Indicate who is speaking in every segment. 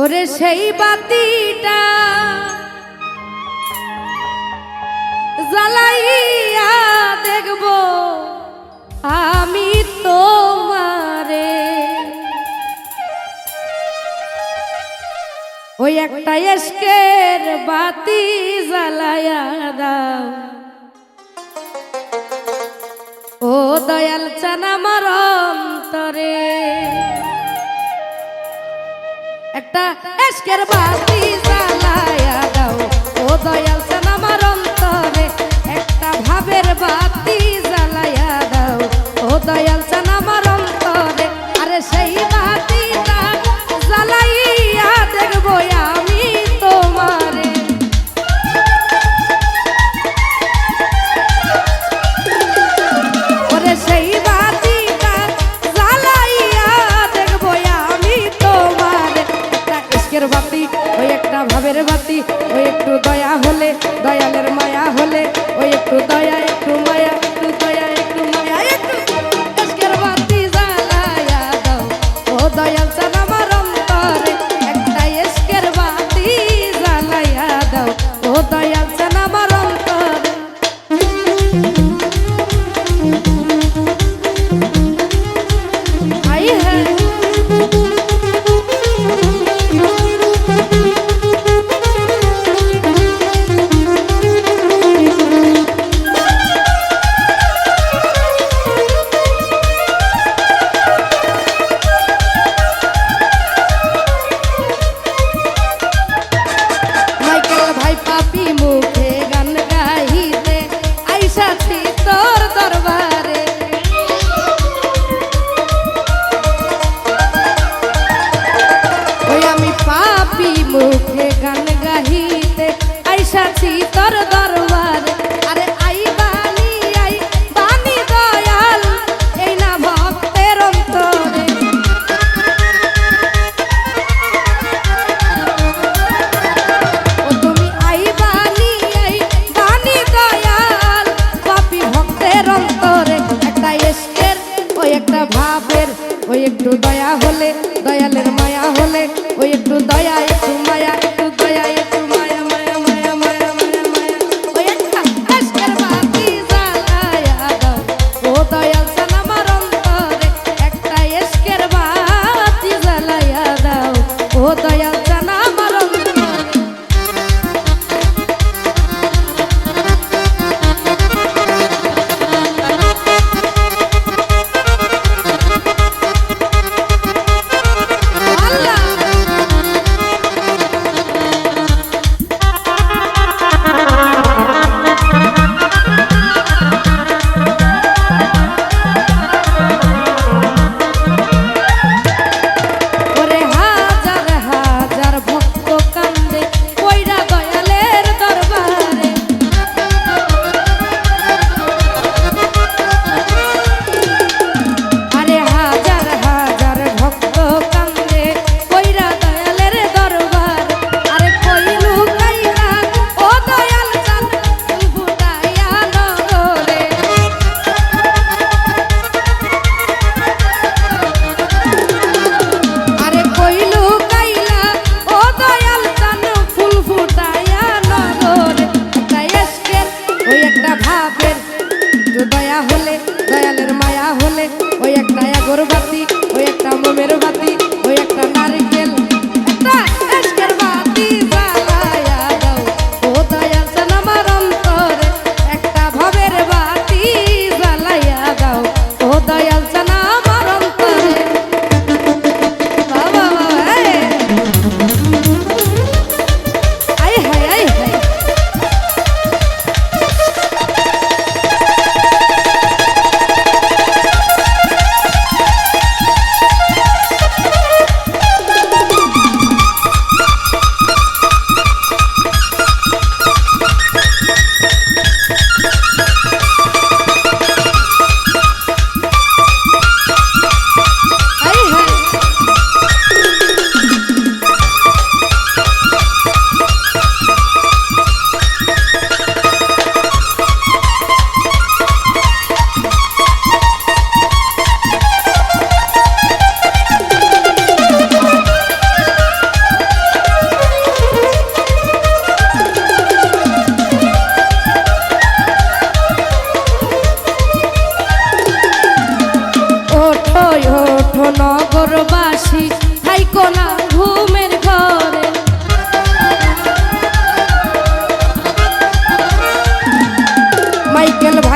Speaker 1: ওরে সেই বাতিটা জ্বালাইয়া দেখব আমি তোমারে। ওই একটা এসকের বাতি জ্বালাইয়া দাও। ও দয়াল চানা মরম অন্তরে একটা এসকের বাতি Shanti.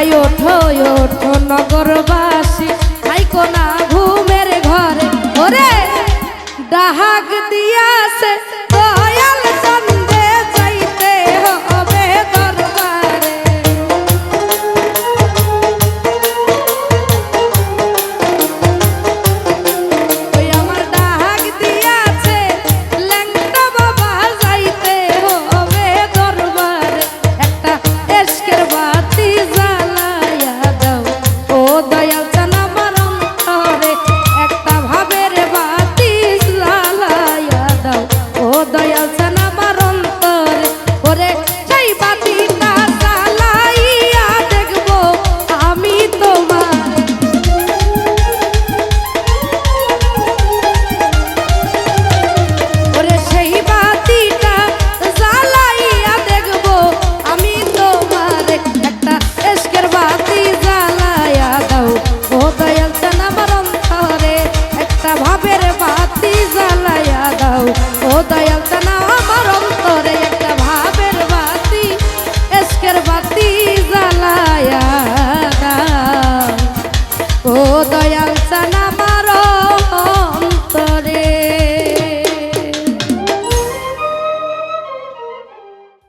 Speaker 1: আয়ো ওঠো ওঠো নগরবাসী আইকো না